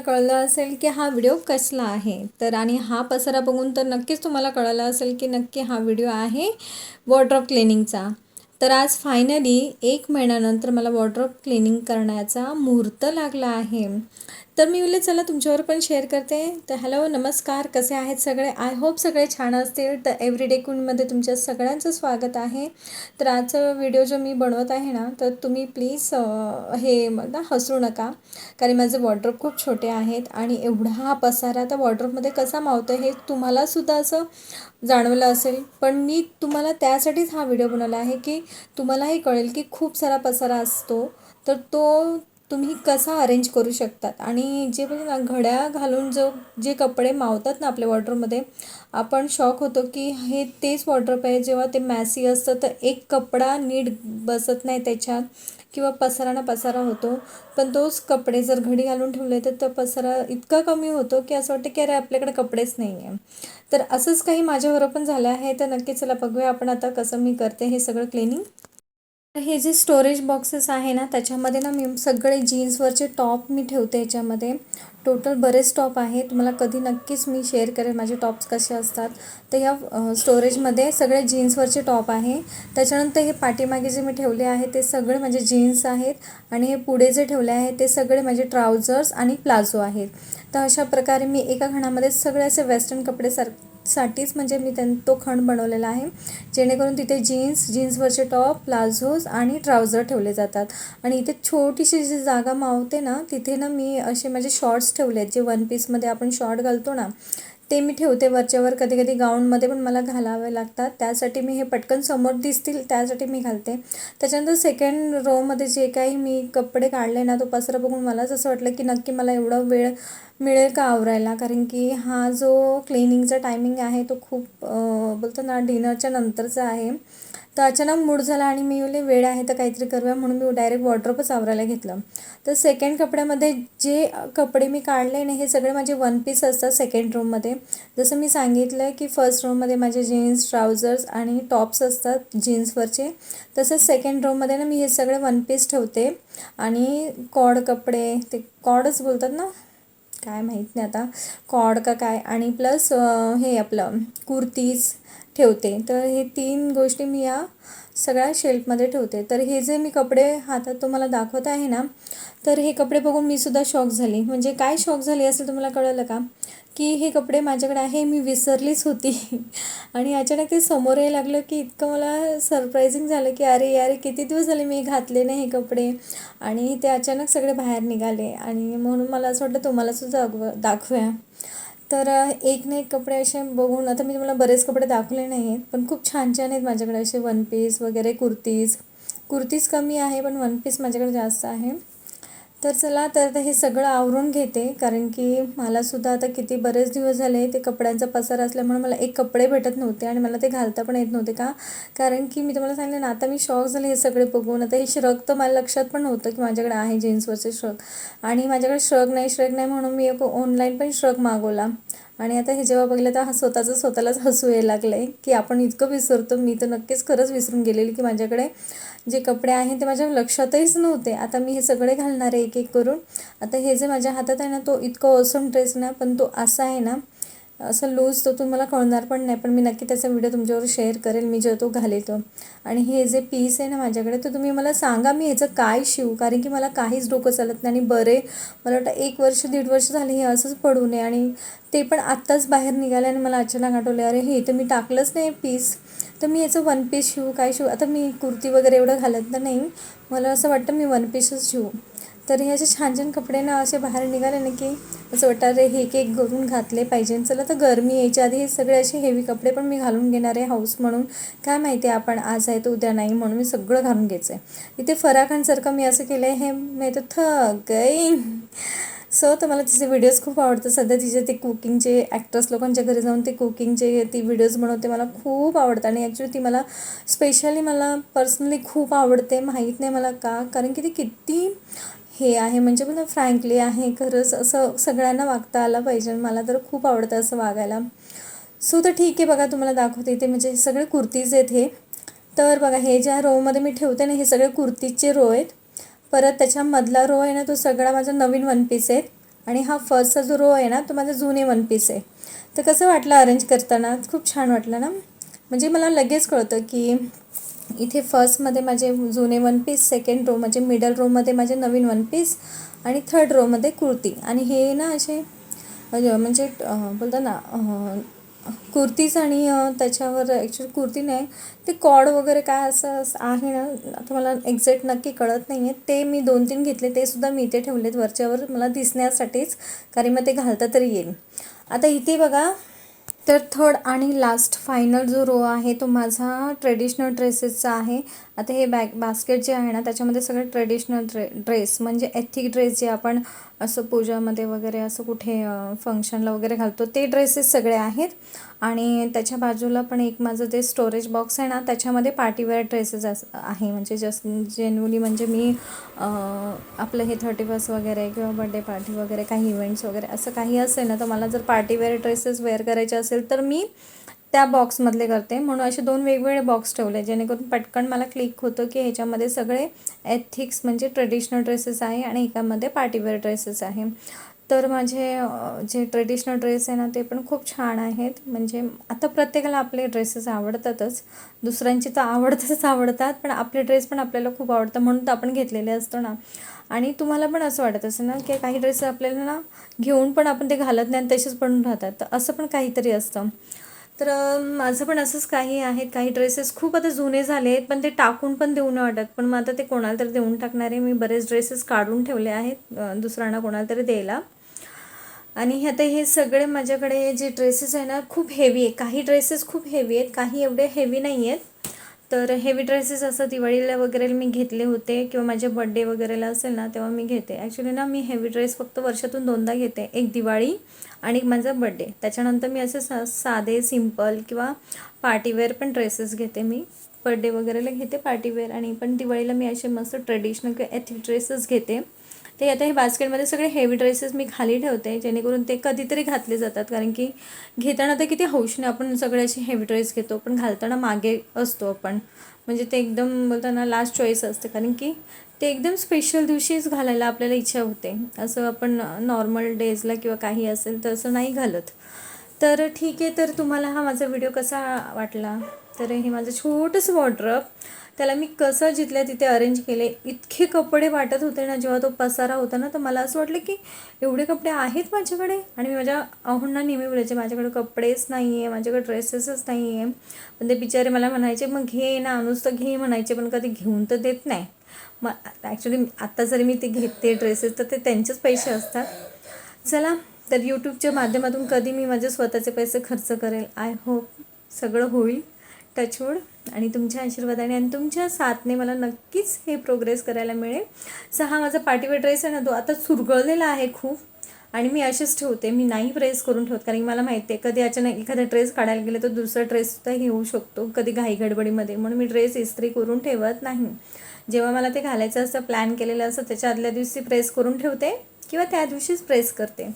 कळलं असेल की हा व्हिडिओ कसला आहे. तर आणि हा पसारा बघून तर नक्कीच तुम्हाला कळलं असेल की नक्की हा व्हिडिओ आहे वॉर्ड्रॉप क्लिनिंगचा. तर आज फायनली एक महिन्यानंतर मला वॉर्ड्रॉप क्लिनिंग करण्याचा मुहूर्त लागला आहे. तर मी बोलले चला तुमच्यावर पण शेअर करते. तर हॅलो नमस्कार कसे आहेत सगळे? आय होप सगळे छान असतील. तर एव्हरीडे कुनमध्ये तुमच्या सगळ्यांचं स्वागत आहे. तर आजचा व्हिडिओ जो मी बनवत आहे ना तर तुम्ही प्लीज हे ना हसू नका कारण माझे वॉर्ड्रोप खूप छोटे आहेत आणि एवढा हा पसारा त्या वॉर्ड्रोपमध्ये कसा मावतो हे तुम्हालासुद्धा असं जाणवलं असेल. पण मी तुम्हाला त्यासाठीच हा व्हिडिओ बनवला आहे की तुम्हालाही कळेल की खूप सारा पसारा असतो. तर तो तुम्ही कसा अरेंज करू शकतात? आणि जे म्हणजे ना घड्या घालून जो जे कपडे मावतात ना आपल्या वॉर्ड्रोपमध्ये आपण शॉक होतो की हे तेच वॉर्ड्रोप आहे. जेव्हा ते मॅसी असतं तर एक कपडा नीट बसत नाही त्याच्यात किंवा पसारा ना पसारा होतो. पण तोच कपडे जर घडी घालून ठेवले तर तो पसारा इतका कमी होतो की असं वाटतं की अरे आपल्याकडे कपडेच नाही आहे तर असंच काही माझ्याबरोबर पण झालं आहे. तर नक्की चला बघूया आपण आता कसं मी करते हे सगळं क्लिनिंग हे जे स्टोरेज बॉक्सेस आहे ना त्याच्यामध्ये ना मी सगळे जीन्सवरचे टॉप मी ठेवते याच्यामध्ये. टोटल बरेच टॉप आहे तुम्हाला कधी नक्कीच मी शेअर करेन माझे टॉप्स कसे असतात. तर ह्या स्टोरेजमध्ये सगळे जीन्सवरचे टॉप आहे. त्याच्यानंतर हे पाठीमागे जे मी ठेवले आहे ते सगळे माझे जीन्स आहेत. आणि हे पुढे जे ठेवले आहे ते सगळे माझे ट्राउझर्स आणि प्लाझो आहेत. तर अशा प्रकारे मी एका घणामध्ये सगळे असे वेस्टर्न कपडे सार साठीच म्हणजे मी त्यां तो खण बनवलेला आहे. जेणेकरून तिथे जीन्स जीन्सवरचे टॉप प्लाझोज आणि ट्राउझर ठेवले जातात. आणि इथे छोटीशी जी जागा मावते ना तिथे ना मी असे माझे शॉर्ट्स ठेवले आहेत जे वन पीसमध्ये आपण शॉर्ट घालतो ना ते मी ठेवते वरच्यावर. कधी कधी गाऊनमध्ये पण मला घालावे लागतात. त्यासाठी मी हे पटकन समोर दिसतील त्यासाठी मी घालते. त्याच्यानंतर सेकंड रोमध्ये जे काही मी कपडे काढले ना तो पसरा बघून मलाच असं वाटलं की नक्की मला एवढा वेळ मिळेल का आवरायला? कारण की हा जो क्लिनिंगचा टायमिंग आहे तो खूप बोलतो ना डिनरच्या नंतरचा आहे. तर अचानक मूड झाला आणि मी बोलले वेळ आहे तर काहीतरी करूया. म्हणून मी डायरेक्ट वॉर्ड्रॉपच आवरायला घेतलं. तर सेकंड कपड्यामध्ये जे कपडे मी काढले ना हे सगळे माझे वन पीस असतात सेकंड रूममध्ये. जसं मी सांगितलं की फर्स्ट रूममध्ये माझे जीन्स ट्राउझर्स आणि टॉप्स असतात जीन्सवरचे तसंच सेकंड रूममध्ये ना मी हे सगळे वन पीस ठेवते. आणि कॉड कपडे ते कॉडच बोलतात ना काय माहीत नाही आता. कॉड का काय आणि प्लस हे आपलं कुर्तीज ठेवते. तर हे तीन गोष्टी मी या सगळ्या शेल्फमध्ये ठेवते. तर हे जे मी कपडे हातात तुम्हाला दाखवत आहे ना तर हे कपडे बघून मी सुद्धा शॉक झाली. म्हणजे काय शॉक झाली असेल तुम्हाला कळलं का? की हे कपडे माझ्याकडे आहे मी विसरलीच होती. आणि अचानक ते समोर यायला लागलं की इतकं मला सरप्रायझिंग झालं की अरे यार किती दिवस झाले मी घातले नाही हे कपडे? आणि ते अचानक सगळे बाहेर निघाले. आणि म्हणून मला असं वाटलं तुम्हालासुद्धा अगव दाखवूया. तर एक ना एक कपडे असे बघून आता मी तुम्हाला बरेच कपडे दाखवले नाही आहेत पण खूप छान छान आहेत माझ्याकडे असे वन पीस वगैरे कुर्तीज. कुर्तीज कमी आहे पण वन पीस माझ्याकडे जास्त आहे. तर चला तर हे सगळं आवरून घेते कारण की मलासुद्धा आता किती बरेच दिवस झाले ते कपड्यांचा पसार असल्यामुळे मला एक कपडे भेटत नव्हते आणि मला ते घालता पण येत नव्हते का? कारण की मी तुम्हाला सांगितलं ना आता मी शॉक झाले हे सगळे बघून आता हे श्रग तर मला लक्षात पण नव्हतं की माझ्याकडे आहे जीन्सवरचे श्रग आणि माझ्याकडे श्रग नाही श्रग नाही म्हणून मी एक ऑनलाईन पण श्रग मागवला. आणि आता हे जेव्हा बघितलं तर हा स्वतःचं स्वतःलाच हसू यायला लागलं आहे की आपण इतकं विसरतो मी तर नक्कीच खरंच विसरून गेलेली की माझ्याकडे जे कपडे आहेत ते माझ्या लक्षातच नव्हते. आता मी हे सगळे घालणार आहे एक एक करून. आता हे जे माझ्या हातात आहे ना तो इतकं ओसम ड्रेस ना पण तो असा आहे ना असं लूज तो तुम्हाला कळणार पण नाही पण मी नक्की त्याचा व्हिडिओ तुमच्यावर शेअर करेल मी जेव्हा तो घालेतो आणि हे जे पीस आहे ना माझ्याकडे तर तुम्ही मला सांगा मी ह्याचं काय शिवू? कारण की मला काहीच डोकं चालत नाही आणि बरे मला वाटतं एक वर्ष दीड वर्ष झाले हे असंच पडू नये. आणि ते पण आत्ताच बाहेर निघाले आणि मला अचानक आठवले अरे हे तर मी टाकलंच नाही पीस तर मी याचं वन पीस शिवू काय शिवू? आता मी कुर्ती वगैरे एवढं घालत तर नाही. मला असं वाटतं मी वन पीसच शिवू. तर हे असे छान छान कपडे ना असे बाहेर निघाले ना की असं वाटतं अरे हे एक एक करून घातले पाहिजे. चला तर गरमी यायच्या आधी हे सगळे असे हेवी कपडे पण मी घालून घेणार आहे हाऊस म्हणून. काय माहिती आहे आपण आज आहे तर उद्या नाही म्हणून मी सगळं घालून घ्यायचं आहे इथे फराखांसारखं मी असं केलं आहे हे मी तर थक सो तर मला तिचे व्हिडिओज खूप आवडतात. सध्या तिचे ते कुकिंगचे ॲक्टर्स लोकांच्या घरी जाऊन ते कुकिंगचे ती व्हिडिओज बनवते मला खूप आवडतं आणि ॲक्च्युली ती मला स्पेशली मला पर्सनली खूप आवडते. माहीत नाही मला का कारण की ती किती हे आहे. म्हणजे मला फ्रँकली आहे. खरंच असं सगळ्यांना वागता आलं पाहिजे. मला तर खूप आवडतं असं वागायला. सो तर ठीक आहे बघा तुम्हाला दाखवते ते म्हणजे सगळे कुर्तीज आहेत हे. तर बघा हे ज्या रोमध्ये मी ठेवते ना हे सगळे कुर्तीजचे रो आहेत. परत त्याच्यामधला रो आहे ना तो सगळा माझा नवीन वन पीस आहे. आणि हा फर्स्टचा जो रो आहे ना तो माझा जुने वन पीस आहे. तर कसं वाटलं अरेंज करताना? खूप छान वाटलं ना? म्हणजे मला लगेच कळतं की इथे फर्स्टमध्ये माझे जुने वन पीस सेकंड रो म्हणजे मिडल रोमध्ये माझे नवीन वन पीस आणि थर्ड रोमध्ये कुर्ती. आणि हे ना असे म्हणजे बोलतात ना कुर्तीज आणि त्याच्यावर ॲक्च्युली कुर्ती नाही. ते कॉड वगैरे काय असं असं आहे ना आता मला एक्झॅक्ट नक्की कळत नाही आहे ते मी दोन तीन घेतले ते सुद्धा मी इथे ठेवलेत वरच्यावर. मला दिसण्यासाठीच कारण मग ते घालता तरी येईल. आता इथे बघा तर थर्ड आणि लास्ट फायनल जो रो आहे तो माझा ट्रेडिशनल ड्रेसेसचा आहे. आता हे बॅग बास्केट जे आहे ना त्याच्यामध्ये सगळे ट्रेडिशनल ड्रे ड्रेस म्हणजे एथिक ड्रेस जे आपण असं पूजामध्ये वगैरे असं कुठे फंक्शनला वगैरे घालतो ते ड्रेसेस सगळे आहेत. आणि त्याच्या बाजूला पण एक माझं जे स्टोरेज बॉक्स आहे ना त्याच्यामध्ये पार्टीवेअर ड्रेसेस अस आहे. म्हणजे जस्ट जेन्युअली म्हणजे मी आपलं हे थर्टी फर्स्ट वगैरे किंवा बड्डे पार्टी वगैरे काही इव्हेंट्स वगैरे असं काही असेल ना तर मला जर पार्टीवेअर ड्रेसेस वेअर करायचे असेल तर मी त्या बॉक्समधले करते. म्हणून असे दोन वेगवेगळे बॉक्स ठेवले जेणेकरून पटकन मला क्लिक होतं की ह्याच्यामध्ये सगळे एथिक्स म्हणजे ट्रेडिशनल ड्रेसेस आहे आणि एकामध्ये पार्टीवेअर ड्रेसेस आहे. तर माझे जे ट्रेडिशनल ड्रेस आहे ना ते पण खूप छान आहेत. म्हणजे आता प्रत्येकाला आपले ड्रेसेस आवडतातच. दुसऱ्यांची तर आवडतच आवडतात पण आपले ड्रेस पण आपल्याला खूप आवडतं म्हणून तर आपण घेतलेले असतो ना. आणि तुम्हाला पण असं वाटत असेल ना की काही ड्रेस आपल्याला ना घेऊन पण आपण ते घालत नाही आणि तसेच पडून राहतात. तर असं पण काहीतरी असतं. तर माझं पण असंच काही आहेत. काही ड्रेसेस खूप आता जुने झाले आहेत पण ते टाकून पण देऊ न वाटत. पण मग आता ते कोणाला तरी देऊन टाकणार. आहे मी बरेच ड्रेसेस काढून ठेवले आहेत दुसऱ्यांना कोणाला तरी द्यायला. आणि आता हे सगळे माझ्याकडे जे ड्रेसेस आहे ना खूप हेवी आहे काही ड्रेसेस खूप हेवी आहेत काही एवढे हेवी नाही आहेत तर हेवी ड्रेसेस असं दिवाळीला वगैरे मी घेतले होते किंवा माझ्या बड्डे वगैरेला असेल ना तेव्हा मी घेते. ॲक्च्युली ना मी हेवी ड्रेस फक्त वर्षातून दोनदा घेते एक दिवाळी आणि माझा बड्डे त्याच्यानंतर मी असे सा साधे सिंपल किंवा पार्टीवेअर पण ड्रेसेस घेते मी. बड्डे वगैरेला घेते पार्टीवेअर आणि पण दिवाळीला मी असे मस्त ट्रेडिशनल किंवा एथिक ड्रेसेस घेते. ते आता हे बास्केटमध्ये सगळे हेवी ड्रेसेस मी खाली ठेवते जेणेकरून ते कधीतरी घातले जातात. कारण की घेताना तर किती हौशीने आपण सगळे असे हेवी ड्रेस घेतो पण घालताना मागे असतो आपण. म्हणजे ते एकदम बोलताना लास्ट चॉईस असते. कारण की ते एकदम स्पेशल दिवशीच घालायला आपल्याला इच्छा होते. असं आपण नॉर्मल डेजला किंवा काही असेल तर असं नाही घालत. तर ठीक आहे तर तुम्हाला हा माझा व्हिडिओ कसा वाटला? तर हे माझं छोटंसं वॉर्ड्रप त्याला मी कसं जिथल्या तिथे अरेंज केले इतके कपडे वाटत होते ना जेव्हा तो पसारा होता ना तर मला असं वाटलं की एवढे कपडे आहेत माझ्याकडे? आणि मी माझ्या अहोंना नेहमी बोलायचे माझ्याकडे कपडेच नाही आहे माझ्याकडे ड्रेसेसच नाही आहे पण ते बिचारे मला म्हणायचे मग घे ना नुसतं घे म्हणायचे पण कधी घेऊन तर देत नाही. मग ॲक्च्युली आत्ता जरी मी ते घेते ड्रेसेस तर ते त्यांचेच पैसे असतात. चला तर यूट्यूबच्या माध्यमातून कधी मी माझे स्वतःचे पैसे खर्च करेल? आय होप सगळं होईल. टचवूड आणि तुमच्या आशीर्वादाने आणि तुमच्या साथने मला नक्कीच हे प्रोग्रेस करायला मिळेल. सहा हा माझा पार्टीवेअर ड्रेस आहे ना तो आता सुरगळलेला आहे खूप. आणि मी असेच ठेवते मी नाही प्रेस करून ठेवत कारण की मला माहिती आहे कधी अचानक एखादा ड्रेस काढायला गेले तर दुसरा ड्रेससुद्धा घेऊ शकतो. कधी घाई गडबडीमध्ये. म्हणून मी ड्रेस इस्त्री करून ठेवत नाही. जेव्हा मला ते घालायचं असतं प्लॅन केलेलं असतं त्याच्या आदल्या दिवशी प्रेस करून ठेवते. किंवा त्या दिवशीच प्रेस करते.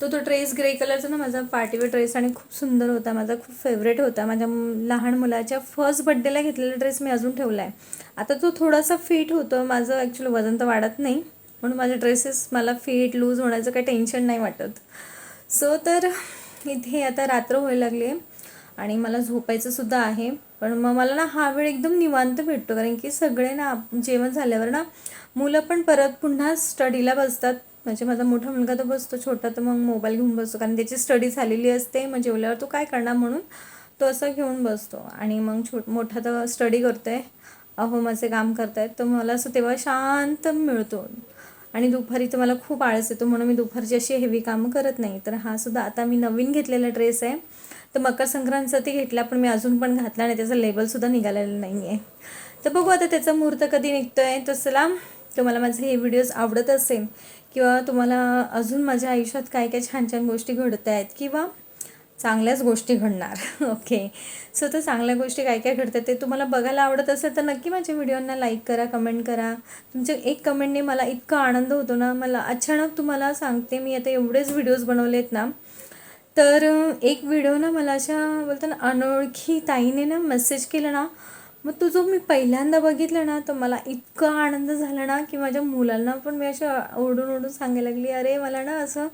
तो तो ड्रेस ग्रे कलरचा ना माझा पार्टीवेअर ड्रेस आणि खूप सुंदर होता. माझा खूप फेवरेट होता. माझ्या लहान मुलाच्या फर्स्ट बड्डेला घेतलेला ड्रेस मी अजून ठेवला आहे आता तो थोडासा फिट होतो. माझं ॲक्च्युली वजन तर वाढत नाही. म्हणून माझे ड्रेसेस मला फिट लूज होण्याचं काही टेन्शन नाही वाटत. सो तर इथे आता रात्र व्हायला लागली आहे. आणि मला झोपायचं सुद्धा आहे. पण मग मला ना हा वेळ एकदम निवांत भेटतो. कारण की सगळे ना जेवण झाल्यावर ना मुलं पण परत पुन्हा स्टडीला बसतात. म्हणजे माझा मोठा मुलगा तर बसतो छोटा तर मग मोबाईल घेऊन बसतो. कारण त्याची स्टडी झालेली असते मग जेवल्यावर तो काय करणार म्हणून तो असं घेऊन बसतो. आणि मग छोट मोठा तर स्टडी करतो आहे अहो माझे काम करतायत. तर मला असं तेव्हा शांत मिळतो. आणि दुपारी तर मला खूप आळस येतो. म्हणून मी दुपारची अशी हेवी कामं करत नाही. तर हा सुद्धा आता मी नवीन घेतलेला ड्रेस आहे. तर मकर संक्रांतसाठी घेतला पण मी अजून पण घातला नाही. त्याचा लेबलसुद्धा निघालेला नाही आहे तर बघू आता त्याचा मुहूर्त कधी निघतो आहे तर चला. तुम्हाला माझे हे व्हिडिओज आवडत असेल किंवा तुम्हाला अजून माझ्या आयुष्यात काय काय छान छान गोष्टी घडत आहेत किंवा चांगल्याच गोष्टी घडणार. ओके सो तर चांगल्या गोष्टी काय काय घडतात ते तुम्हाला बघायला आवडत असेल तर नक्की माझ्या व्हिडिओंना लाईक करा कमेंट करा. तुमच्या एक कमेंटने मला इतका आनंद होतो ना मला अचानक तुम्हाला सांगते मी आता एवढेच व्हिडिओज बनवलेत ना. तर एक व्हिडिओ ना मला अशा बोलतो ना अनोळखी ताईने ना मेसेज केला ना मग तो जो मी पहिल्यांदा बघितलं ना तर मला इतका आनंद झाला ना की माझ्या मुलांना पण मी अशा ओढून ओढून सांगायला लागली अरे मला ना असं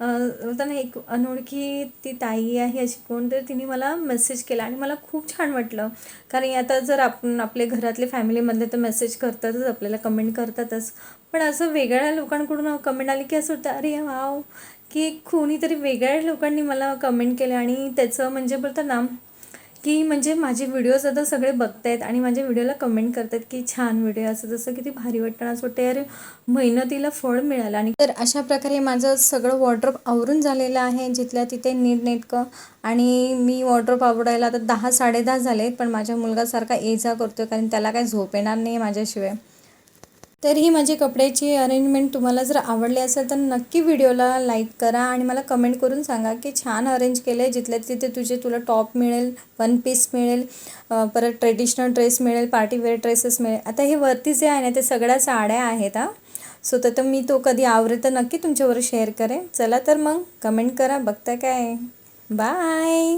होतं ना एक अनोळखी ती ताई आहे अशी कोण तर तिने मला मेसेज केला आणि मला खूप छान वाटलं. कारण आता जर आपण आपले घरातले फॅमिलीमधले तर मेसेज करतातच आपल्याला कमेंट करतातच. पण असं वेगळ्या लोकांकडून कमेंट आली की असं होतं अरे वाव. की कोणीतरी वेगळ्या लोकांनी मला कमेंट केलं आणि त्याचं म्हणजे बोलतात ना की म्हणजे माझे व्हिडिओज आता सगळे बघतायत आणि माझ्या व्हिडिओला कमेंट करतात की छान व्हिडिओ असं जसं किती भारी वाटतं. असं वाटतं यार मेहनतीला फळ मिळालं. आणि तर अशा प्रकारे माझं सगळं वॉर्ड्रॉप आवरून झालेलं आहे जिथल्या तिथे नीटनेटकं. आणि मी वॉर्ड्रॉप आवडायला आता दहा साडेदहा झाले पण माझ्या मुलगासारखा ये जा करतो कारण त्याला काही झोप येणार नाही माझ्याशिवाय. तर ही माझी कपड्याची अरेंजमेंट तुम्हाला जर आवडली असेल तर नक्की व्हिडिओला लाईक करा आणि मला कमेंट करून सांगा की छान अरेंज केलं आहे जिथल्या तिथे तुझे तुला टॉप मिळेल वन पीस मिळेल परत ट्रेडिशनल ड्रेस मिळेल पार्टीवेअर ड्रेसेस मिळेल. आता हे वरती जे आहे ना ते सगळ्या साड्या आहेत हा. सो तर मी तो कधी आवरे तर नक्की तुमच्यावर शेअर करेन. चला तर मग कमेंट करा. बघता काय? बाय